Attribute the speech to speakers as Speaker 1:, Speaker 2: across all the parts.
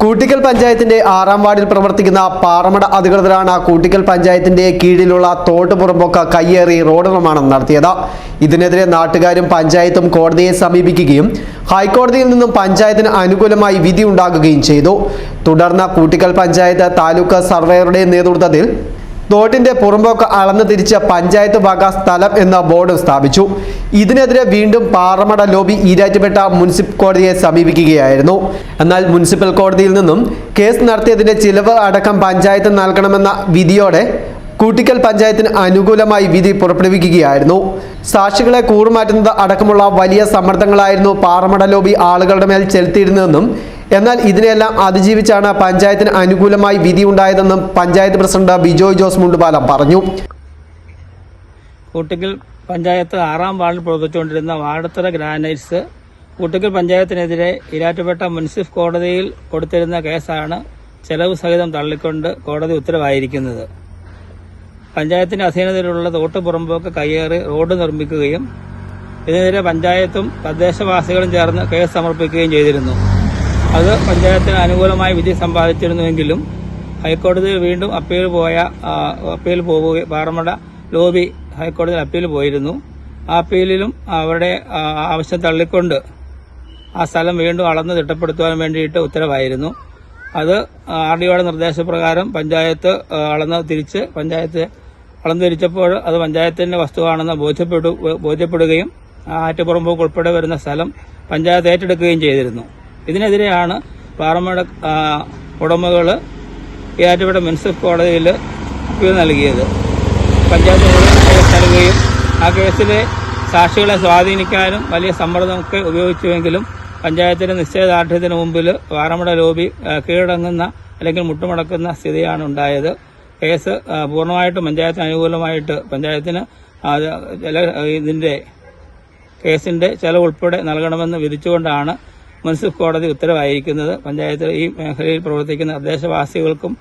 Speaker 1: കൂട്ടിക്കൽ പഞ്ചായത്തിന്റെ ആറാം വാർഡിൽ പ്രവർത്തിക്കുന്ന പാറമട അധികൃതരാണ് കൂട്ടിക്കൽ പഞ്ചായത്തിന്റെ കീഴിലുള്ള തോട്ടുപുറമ്പൊക്ക കയ്യേറി റോഡ് നിർമ്മാണം നടത്തിയത്. ഇതിനെതിരെ നാട്ടുകാരും പഞ്ചായത്തും കോടതിയെ സമീപിക്കുകയും ഹൈക്കോടതിയിൽ നിന്നും പഞ്ചായത്തിന് അനുകൂലമായി വിധി ഉണ്ടാകുകയും ചെയ്തു. തുടർന്ന് കൂട്ടിക്കൽ പഞ്ചായത്ത് താലൂക്ക് സർവേയറുടെ നേതൃത്വത്തിൽ തോട്ടിന്റെ പുറമ്പോക്ക് അളന്നു തിരിച്ച പഞ്ചായത്ത് വക സ്ഥലം എന്ന ബോർഡ് സ്ഥാപിച്ചു. ഇതിനെതിരെ വീണ്ടും പാറമട ലോബി ഈരാറ്റുപേട്ട മുനിസിപ്പൽ കോടതിയെ സമീപിക്കുകയായിരുന്നു. എന്നാൽ മുനിസിപ്പൽ കോടതിയിൽ നിന്നും കേസ് നടത്തിയതിന്റെ ചിലവ് അടക്കം പഞ്ചായത്ത് നൽകണമെന്ന വിധിയോടെ കൂട്ടിക്കൽ പഞ്ചായത്തിന് അനുകൂലമായി വിധി പുറപ്പെടുവിക്കുകയായിരുന്നു. സാക്ഷികളെ കൂറുമാറ്റുന്നത് അടക്കമുള്ള വലിയ സമ്മർദ്ദങ്ങളായിരുന്നു പാറമട ലോബി ആളുകളുടെ മേൽ ചെലുത്തിയിരുന്നതെന്നും എന്നാൽ ഇതിനെല്ലാം അതിജീവിച്ചാണ് പഞ്ചായത്തിന് അനുകൂലമായി വിധി ഉണ്ടായതെന്നും പഞ്ചായത്ത് പ്രസിഡന്റ് ബിജോയ് ജോസ് മുണ്ടുപാലം പറഞ്ഞു.
Speaker 2: കൂട്ടിക്കൽ പഞ്ചായത്ത് ആറാം വാർഡിൽ പ്രവർത്തിച്ചുകൊണ്ടിരുന്ന വാടത്തറ ഗ്രാനൈറ്റ്സ് കൂട്ടിക്കൽ പഞ്ചായത്തിനെതിരെ ഇരാറ്റുപേട്ട മുനിസിപ്പൽ കോടതിയിൽ കൊടുത്തിരുന്ന കേസാണ് ചെലവ് സഹിതം തള്ളിക്കൊണ്ട് കോടതി ഉത്തരവായിരിക്കുന്നത്. പഞ്ചായത്തിന്റെ അധീനതയിലുള്ള തോട്ട് പുറമ്പൊക്കെ കയ്യേറി റോഡ് നിർമ്മിക്കുകയും ഇതിനെതിരെ പഞ്ചായത്തും തദ്ദേശവാസികളും ചേർന്ന് കേസ് സമർപ്പിക്കുകയും ചെയ്തിരുന്നു. അത് പഞ്ചായത്തിന് അനുകൂലമായി വിധി സമ്പാദിച്ചിരുന്നുവെങ്കിലും ഹൈക്കോടതിയിൽ വീണ്ടും അപ്പീൽ പോയ അപ്പീൽ പോവുകയും പാറമട ലോബി ഹൈക്കോടതിയിൽ അപ്പീൽ പോയിരുന്നു. ആ അപ്പീലിലും അവരുടെ ആവശ്യം തള്ളിക്കൊണ്ട് ആ സ്ഥലം വീണ്ടും അളന്ന് തിട്ടപ്പെടുത്തുവാൻ വേണ്ടിയിട്ട് ഉത്തരവായിരുന്നു. അത് ആർ ഡിഒയുടെ നിർദ്ദേശപ്രകാരം പഞ്ചായത്ത് അളന്ന് തിരിച്ച് പഞ്ചായത്ത് അളന്ന് തിരിച്ചപ്പോൾ അത് പഞ്ചായത്തിന്റെ വസ്തുവാണെന്ന് ബോധ്യപ്പെടു ബോധ്യപ്പെടുകയും ആറ്റുപുറമ്പോക്ക് ഉൾപ്പെടെ വരുന്ന സ്ഥലം പഞ്ചായത്ത് ഏറ്റെടുക്കുകയും ചെയ്തിരുന്നു. ഇതിനെതിരെയാണ് പാറമട ഉടമകൾ ആറ്റുപേട്ട മുനിസിപ്പൽ കോടതിയിൽ അപ്പീൽ നൽകിയത്. പഞ്ചായത്ത് നൽകുകയും ആ കേസിലെ സാക്ഷികളെ സ്വാധീനിക്കാനും വലിയ സമ്മർദ്ദമൊക്കെ ഉപയോഗിച്ചുവെങ്കിലും പഞ്ചായത്തിന്റെ നിശ്ചയദാർഢ്യത്തിന് മുമ്പിൽ വാറമട ലോബി കീഴടങ്ങുന്ന അല്ലെങ്കിൽ മുട്ടുമടക്കുന്ന സ്ഥിതിയാണ് ഉണ്ടായത്. കേസ് പൂർണമായിട്ടും പഞ്ചായത്തിന് അനുകൂലമായിട്ട് പഞ്ചായത്തിന് ഇതിന്റെ കേസിന്റെ ചെലവ് ഉൾപ്പെടെ നൽകണമെന്ന് വിധിച്ചുകൊണ്ടാണ് മുനിസിപ്പൽ കോടതി ഉത്തരവായിരിക്കുന്നത് പഞ്ചായത്ത് ഈ മേഖലയിൽ പ്രവർത്തിക്കുന്ന പ്രദേശവാസികൾക്കും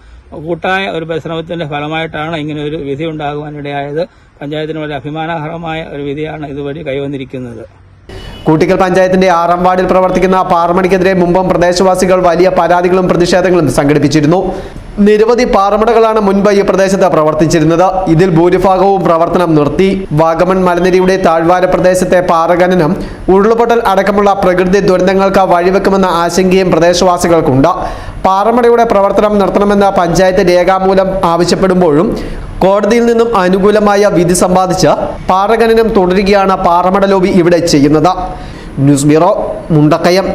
Speaker 2: കൂട്ടായ ഒരു പരിശ്രമത്തിന്റെ ഫലമായിട്ടാണ് ഇങ്ങനെ ഒരു വിധി ഉണ്ടാകുവാനിടയായത് പഞ്ചായത്തിന് വളരെ അഭിമാനകരമായ ഒരു വിധിയാണ് ഇതുവഴി കൈവന്നിരിക്കുന്നത്.
Speaker 1: കൂട്ടിക്കൽ പഞ്ചായത്തിന്റെ ആറാം വാർഡിൽ പ്രവർത്തിക്കുന്ന പാർമണിക്കെതിരെ മുമ്പും പ്രദേശവാസികൾ വലിയ പരാതികളും പ്രതിഷേധങ്ങളും സംഘടിപ്പിച്ചിരുന്നു. നിരവധി പാറമടകളാണ് മുൻപ് ഈ പ്രദേശത്ത് പ്രവർത്തിച്ചിരുന്നത്. ഇതിൽ ഭൂരിഭാഗവും പ്രവർത്തനം നിർത്തി. വാഗമൺ മലനിരയുടെ താഴ്വാര പ്രദേശത്തെ പാറഖനനം ഉരുളുപൊട്ടൽ അടക്കമുള്ള പ്രകൃതി ദുരന്തങ്ങൾക്ക് വഴിവെക്കുമെന്ന ആശങ്കയും പ്രദേശവാസികൾക്കുണ്ട്. പാറമടയുടെ പ്രവർത്തനം നിർത്തണമെന്ന പഞ്ചായത്ത് രേഖാമൂലം ആവശ്യപ്പെടുമ്പോഴും കോടതിയിൽ നിന്നും അനുകൂലമായ വിധി സമ്പാദിച്ച് പാറഖനനം തുടരുകയാണ് പാറമട ലോബി ഇവിടെ ചെയ്യുന്നത്. News bureau Mundakayam.